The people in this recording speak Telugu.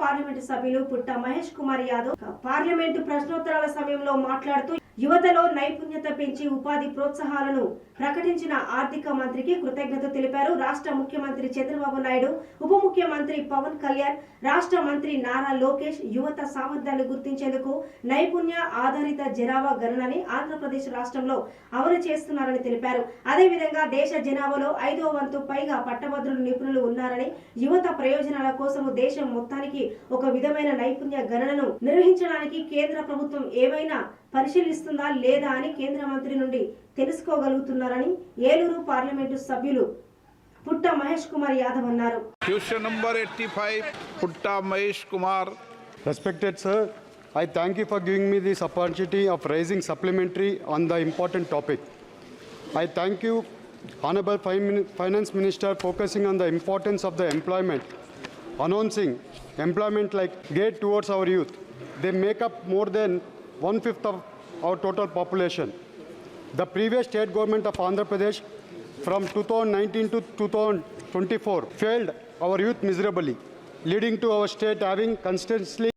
పార్లమెంటు సభ్యులు పుట్ట మహేష్ కుమార్ యాదవ్ పార్లమెంటు ప్రశ్నోత్తరాల సమయంలో మాట్లాడుతూ యువతలో నైపుణ్యత పెంచి ఉపాధి ప్రోత్సాహాలను ప్రకటించిన ఆర్థిక మంత్రికి కృతజ్ఞత తెలిపారు. రాష్ట్ర ముఖ్యమంత్రి చంద్రబాబు నాయుడు ఉప ముఖ్యమంత్రి పవన్ కళ్యాణ్ రాష్ట్ర మంత్రి నారా లోకేష్ యువత సామర్థ్యాన్ని గుర్తించేందుకు నైపుణ్య ఆధారిత జనాభా గణనని ఆంధ్రప్రదేశ్ రాష్ట్రంలో అమలు చేస్తున్నారని తెలిపారు. అదేవిధంగా దేశ జనాభాలో ఐదో వంతు పైగా పట్టభద్రులు నిపుణులు ఉన్నారని యువత ప్రయోజనాల కోసం దేశం మొత్తానికి ఒక విధమైన నైపుణ్య గణనను నిర్వహించడానికి కేంద్ర ప్రభుత్వం ఏమైనా పరిశీలిస్తుందా లేదా అని కేంద్ర మంత్రి నుండి తెలుసుకోగలుగుతున్నారని ఏలూరు పార్లమెంటు సభ్యులు పుట్ట మహేష్ కుమార్ యాదవ్ అన్నారు. క్వశ్చన్ నంబర్ 85 పుట్ట I thank you for giving me this opportunity of raising supplementary on the important topic I thank you honourable finance minister focusing on the importance of the employment announcing employment like gate towards our youth they make up more than one-fifth of our total population. The previous state government of Andhra Pradesh from 2019 to 2024 failed our youth miserably, leading to our state having constantly